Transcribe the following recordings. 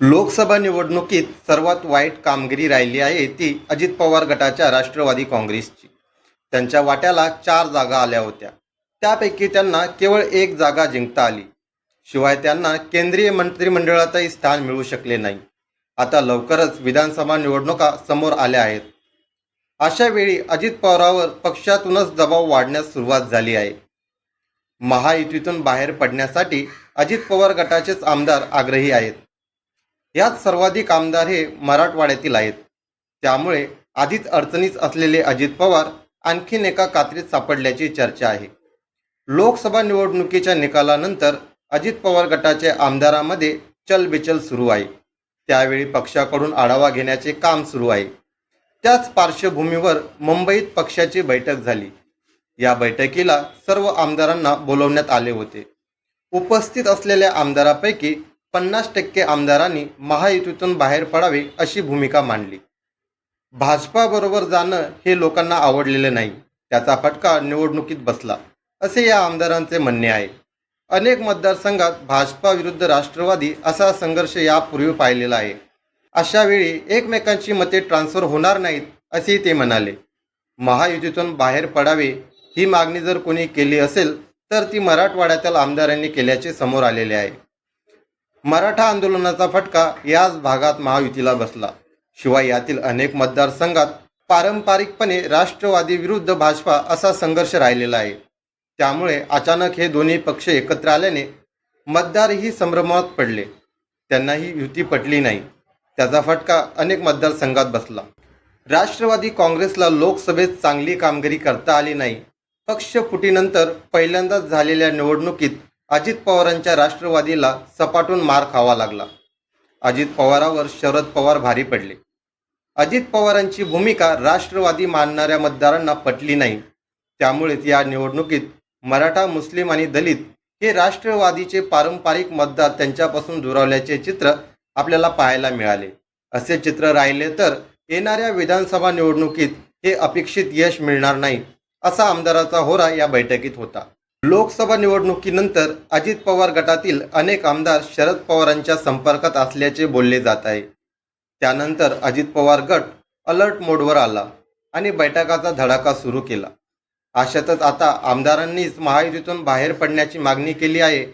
लोकसभा निवडणुकीत सर्वात वाईट कामगिरी राहिली आहे ती अजित पवार गटाच्या राष्ट्रवादी काँग्रेसची. त्यांच्या वाट्याला चार जागा आल्या होत्या. त्यापैकी त्यांना केवळ एक जागा जिंकता आली. शिवाय त्यांना केंद्रीय मंत्रिमंडळातही स्थान मिळू शकले नाही. आता लवकरच विधानसभा निवडणुका समोर आल्या आहेत. अशा वेळी अजित पवारावर पक्षातूनच दबाव वाढण्यास सुरुवात झाली आहे. महायुतीतून बाहेर पडण्यासाठी अजित पवार गटाचेच आमदार आग्रही आहेत. यात सर्वाधिक आमदार हे मराठवाड्यातील आहेत. त्यामुळे आधीच अडचणीत असलेले अजित पवार आणखीन एका कात्रीत सापडल्याची चर्चा आहे. लोकसभा निवडणुकीच्या निकालानंतर अजित पवार गटाच्या आमदारामध्ये चलबिचल सुरू आहे. त्यावेळी पक्षाकडून आढावा घेण्याचे काम सुरू आहे. त्याच पार्श्वभूमीवर मुंबईत पक्षाची बैठक झाली. या बैठकीला सर्व आमदारांना बोलवण्यात आले होते. उपस्थित असलेल्या आमदारापैकी पन्नास टक्के आमदारांनी महायुतीतून बाहेर पडावे अशी भूमिका मांडली. भाजपाबरोबर जाणं हे लोकांना आवडलेलं नाही. त्याचा फटका निवडणुकीत बसला. असे या आमदारांचे म्हणणे आहे. अनेक मतदारसंघात भाजपा विरुद्ध राष्ट्रवादी असा संघर्ष यापूर्वी पाहिलेला आहे. अशा वेळी एकमेकांची मते ट्रान्सफर होणार नाहीत असेही ते म्हणाले. महायुतीतून बाहेर पडावे ही मागणी जर कोणी केली असेल तर ती मराठवाड्यातील आमदारांनी केल्याचे समोर आलेले आहे. मराठा आंदोलनाचा फटका याच भागात महायुतीला बसला. शिवाय यातील अनेक मतदारसंघात पारंपरिकपणे राष्ट्रवादी विरुद्ध भाजपा असा संघर्ष राहिलेला आहे. त्यामुळे अचानक हे दोन्ही पक्ष एकत्र आल्याने मतदारही संभ्रमात पडले. त्यांनाही युती पटली नाही. त्याचा फटका अनेक मतदारसंघात बसला. राष्ट्रवादी काँग्रेसला लोकसभेत चांगली कामगिरी करता आली नाही. पक्ष फुटीनंतर पहिल्यांदाच झालेल्या निवडणुकीत अजित पवारांच्या राष्ट्रवादीला सपाटून मार खावा लागला. अजित पवारावर शरद पवार भारी पडले. अजित पवारांची भूमिका राष्ट्रवादी मानणाऱ्या मतदारांना पटली नाही. त्यामुळेच या निवडणुकीत मराठा मुस्लिम आणि दलित हे राष्ट्रवादीचे पारंपरिक मतदार त्यांच्यापासून दुरावल्याचे चित्र आपल्याला पाहायला मिळाले. असे चित्र राहिले तर येणाऱ्या विधानसभा निवडणुकीत हे अपेक्षित यश मिळणार नाही असा आमदाराचा होरा या बैठकीत होता. लोकसभा निवडणुकीनंतर अजित पवार गटातील अनेक आमदार शरद पवारांच्या संपर्कात असल्याचे बोलले जात आहे. त्यानंतर अजित पवार गट अलर्ट मोडवर आला आणि बैठकाचा धडाका सुरू केला. अशातच आता आमदारांनीच महायुतीतून बाहेर पडण्याची मागणी केली आहे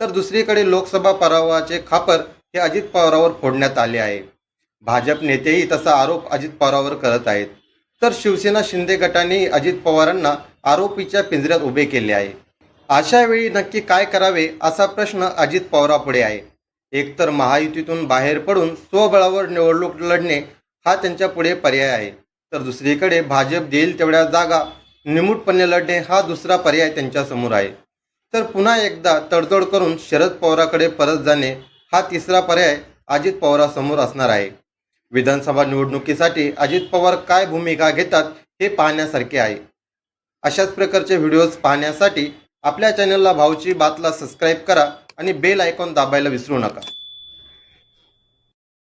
तर दुसरीकडे लोकसभा पराभवाचे खापर हे अजित पवारावर फोडण्यात आले आहे. भाजप नेतेही तसा आरोप अजित पवारावर करत आहेत. तर शिवसेना शिंदे गटाने अजित पवारांना आरोपीच्या पिंजऱ्यात उभे केले आहे. अशा वेळी नक्की काय करावे असा प्रश्न अजित पवारापुढे आहे. एकतर महायुतीतून बाहेर पडून स्वबळावर निवडणूक लढणे हा त्यांच्या पुढे पर्याय आहे. तर दुसरीकडे भाजप देईल तेवढ्या जागा निमूटपणे लढणे हा दुसरा पर्याय त्यांच्यासमोर आहे. तर पुन्हा एकदा तडजोड करून शरद पवाराकडे परत जाणे हा तिसरा पर्याय अजित पवारासमोर असणार आहे. विधानसभा निवडणुकीसाठी अजित पवार काय भूमिका घेतात हे पाहण्यासारखे आहे. अशाच प्रकारचे व्हिडिओज पाहण्यासाठी आपल्या चॅनलला भाऊची बातला सबस्क्राईब करा आणि बेल आयकॉन दाबायला विसरू नका.